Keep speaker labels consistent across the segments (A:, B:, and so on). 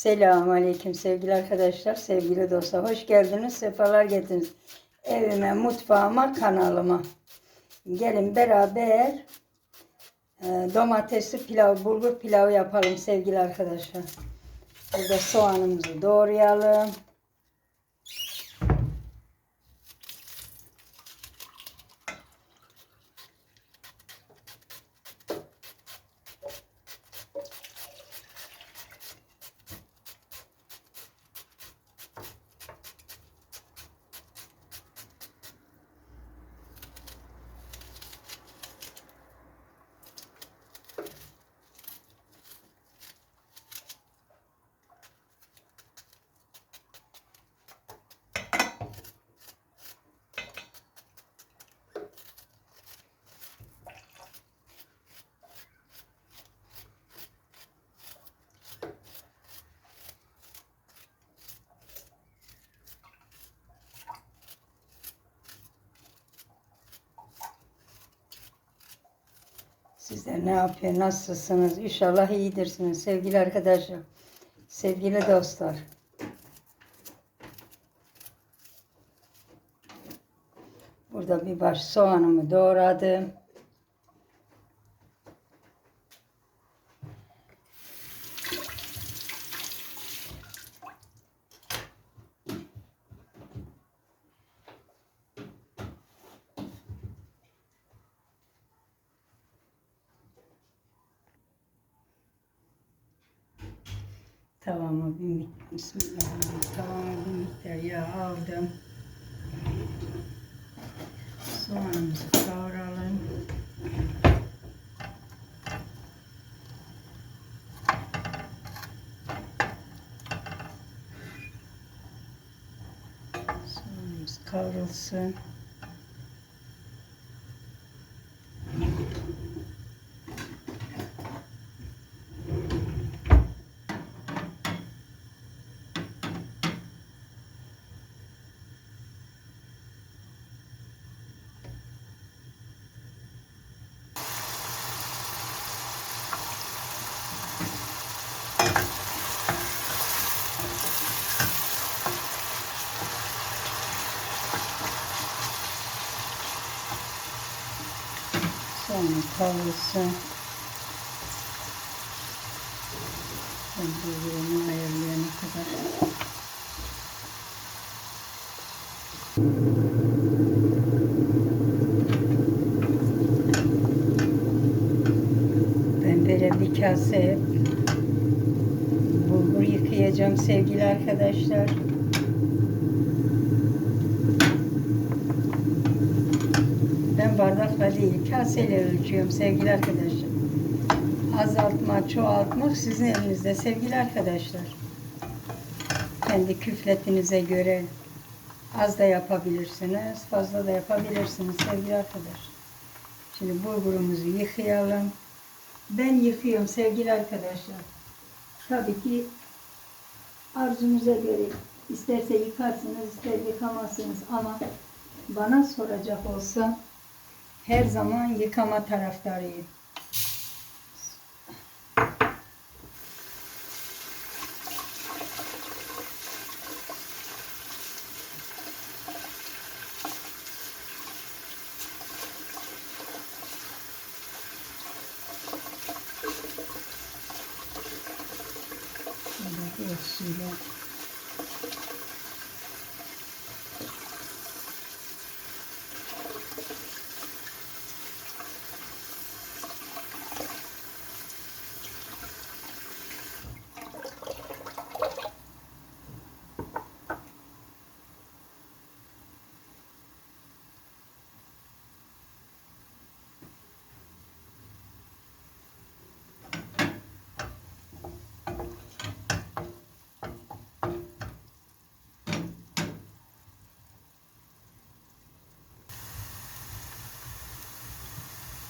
A: Selamun Aleyküm sevgili arkadaşlar, sevgili dostlar. Hoş geldiniz, sefalar getirdiniz. Evime, mutfağıma, kanalıma. Gelin beraber e, domatesli pilav, bulgur pilavı yapalım sevgili arkadaşlar. Burada soğanımızı doğrayalım. Sizler ne yapıyor, nasılsınız? İnşallah iyidirsiniz sevgili arkadaşlar, sevgili dostlar. Burada bir baş soğanımı doğradım. Tavama bir miktar, bismillah, tavama bir miktar yağ aldım. Soğanımızı kavuralım. Soğanımız kavrulsun. Sonra kavrulsun. Bulgurumu ayarlayana kadar. Ben böyle bir kase bulgur yıkayacağım sevgili arkadaşlar. Bardakla değil, kaseyle ölçüyorum sevgili arkadaşlar. Azaltma, çoğaltmak sizin elinizde sevgili arkadaşlar. Kendi küfletinize göre az da yapabilirsiniz, fazla da yapabilirsiniz sevgili arkadaşlar. Şimdi bulgurumuzu yıkayalım. Ben yıkıyorum sevgili arkadaşlar. Tabii ki arzunuza göre isterse yıkarsınız, ister yıkamazsınız ama bana soracak olsa her zaman yıkama taraftarıyım. Şöyle ölçüyle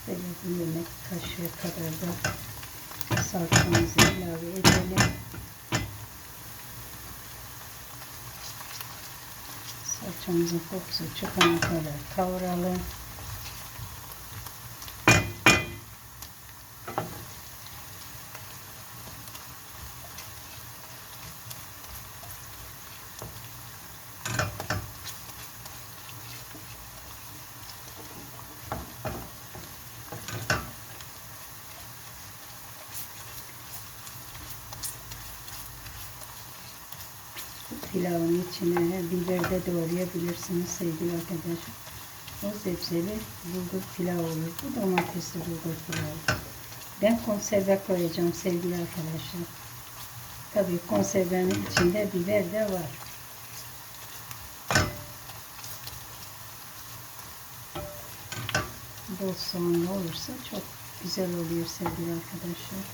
A: Böyle bir yemek kaşığı kadar da salçamızı ilave edelim. Salçamızın kokusu çıkana kadar kavuralım. Pilavın içine biber de doğrayabilirsiniz sevgili arkadaşlar. O sebzeli bulgur pilav olur. Bu domatesli bulgur pilav. Ben konserve koyacağım sevgili arkadaşlar. Tabii konservenin içinde biber de var. Bol soğanlı olursa çok güzel oluyor sevgili arkadaşlar.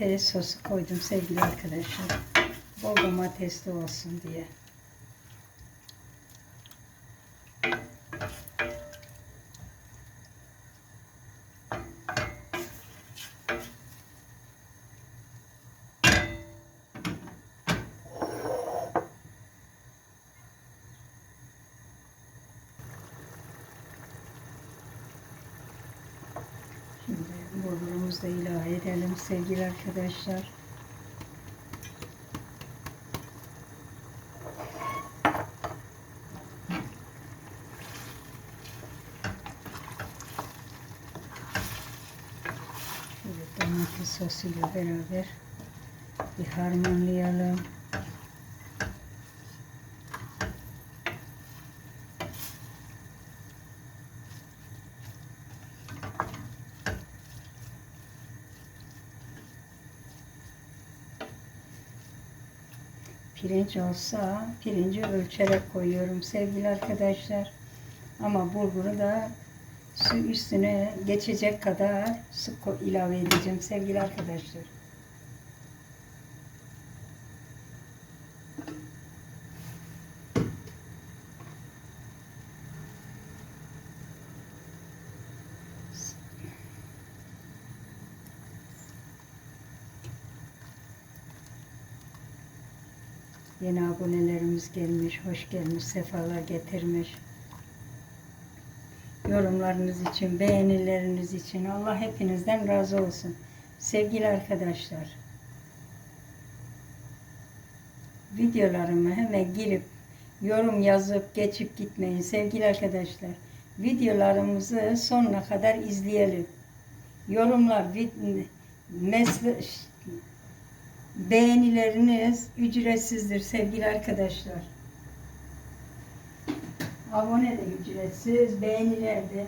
A: Domates sosu koydum sevgili arkadaşlar. Bol domatesli olsun diye. Bulgurumuzu da ilave edelim sevgili arkadaşlar. Şöyle domates sosuyla beraber bir harmanlayalım. Pirinç olsa pirinci ölçerek koyuyorum sevgili arkadaşlar. Ama bulguru da su üstüne geçecek kadar su ilave edeceğim sevgili arkadaşlar. Yeni abonelerimiz gelmiş, hoş gelmiş, sefalar getirmiş. Yorumlarınız için, beğenileriniz için Allah hepinizden razı olsun. Sevgili arkadaşlar, videolarıma hemen girip yorum yazıp geçip gitmeyin sevgili arkadaşlar. Videolarımızı sonuna kadar izleyelim. Yorumlar, mesaj, Beğenileriniz ücretsizdir sevgili arkadaşlar. Abone de ücretsiz, beğeniler de.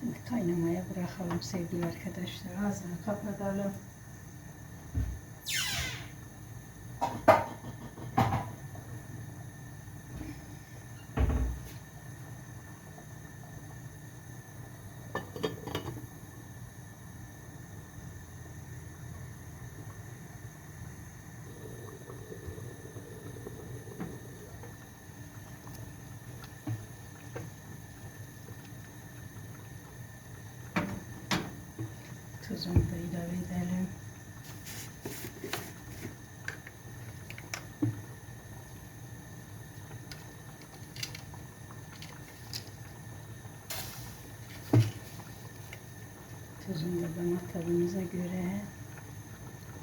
A: Şimdi kaynamaya bırakalım sevgili arkadaşlar. Ağzını kapatalım. Tuzunu da ilave edelim. Tuzunu da damak tadınıza göre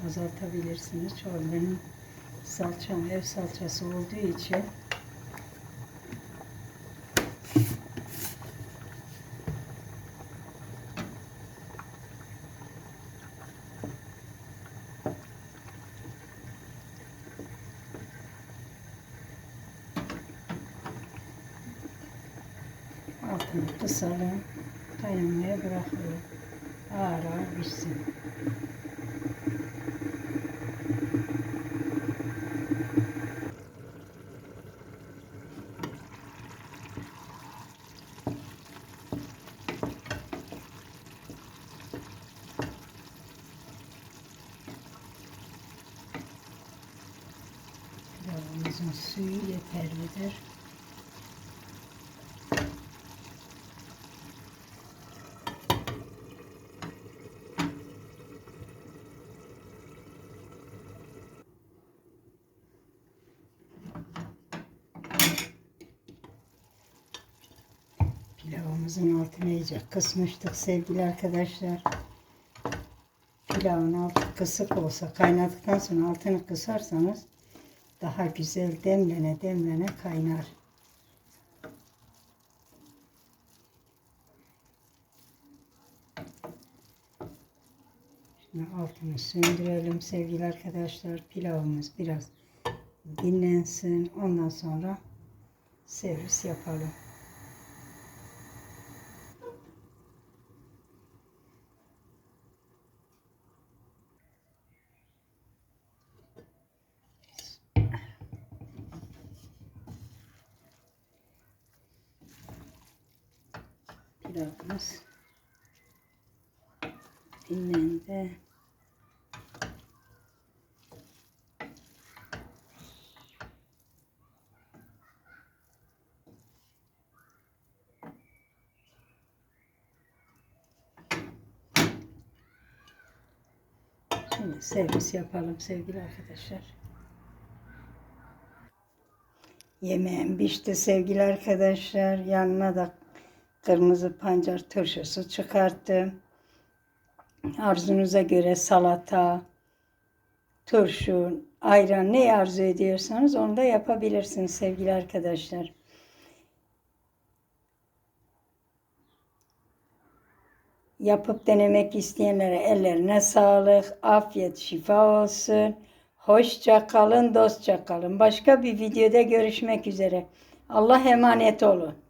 A: azaltabilirsiniz. Çorbanın salçam ev salçası olduğu için altını kısalım. Kaynamaya bırakalım. Ağır ağır pişsin. Pilavımızın suyu yeterlidir. Pilavımızın altını iyice kısmıştık sevgili arkadaşlar. Pilavın altı kısık olsa kaynadıktan sonra altını kısarsanız daha güzel demlene demlene kaynar. Şimdi altını söndürelim sevgili arkadaşlar. Pilavımız biraz dinlensin. Ondan sonra servis yapalım. Pilavımız dinlendi. Şimdi servis yapalım sevgili arkadaşlar. Yemeğim pişti sevgili arkadaşlar. Yanına da kırmızı pancar turşusu çıkarttım. Arzunuza göre salata, turşu, ayran ne arzu ediyorsanız onu da yapabilirsiniz sevgili arkadaşlar. Yapıp denemek isteyenlere ellerine sağlık, afiyet, şifa olsun. Hoşça kalın, dostça kalın. Başka bir videoda görüşmek üzere. Allah emanet olun.